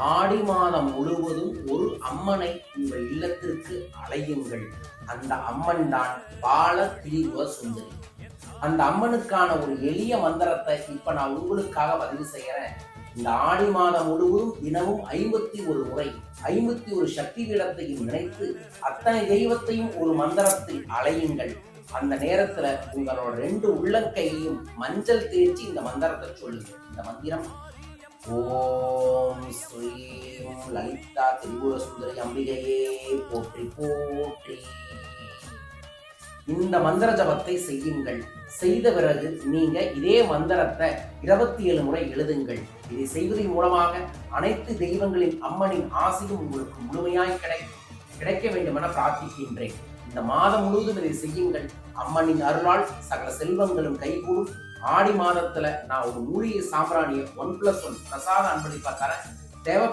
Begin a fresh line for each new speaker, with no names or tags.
ஆடி மாதம் முழுவதும் ஒரு அம்மனை உங்கள் இல்லத்திற்கு அலையுங்கள் அந்த அம்மன் தான் பால சுந்தரி. அந்த அம்மனுக்கான ஒரு எளிய மந்திரத்தை இப்ப நான் உங்களுக்காக பதிவு செய்யறேன். இந்த ஆடி மாதம் முழுவதும் தினமும் ஐம்பத்தி ஒரு முறை ஐம்பத்தி ஒரு சக்தி பீடத்தையும் நினைத்து அத்தனை தெய்வத்தையும் ஒரு மந்திரத்தில் அலையுங்கள் அந்த நேரத்துல உங்களோட ரெண்டு உள்ளங்கையையும் மஞ்சள் தேய்ச்சி இந்த மந்திரத்தை சொல்லுங்க இந்த மந்திரம் லலிதா திரிபுர சுந்தரி அம்பிகையே போற்றி போற்றி. இந்த மந்திர ஜபத்தை செய்யுங்கள். செய்த பிறகு நீங்க இதே மந்திரத்தை இருபத்தி ஏழு முறை எழுதுங்கள். இதை செய்வதன் மூலமாக அனைத்து தெய்வங்களின் அம்மனின் ஆசையும் உங்களுக்கு முழுமையாய் கிடை கிடைக்க வேண்டும் என பிரார்த்திக்கின்றேன். இந்த மாதம் முழுவதும் இதை செய்யுங்கள். அம்மனின் அருளால் சகல செல்வங்களும் கைகூடும். ஆடி மாதத்துல நான் ஒரு மூலிகை சாம்பிராணியை ஒன் பிளஸ் ஒன் பிரசாத அன்பளிப்பா தரேன். தேவை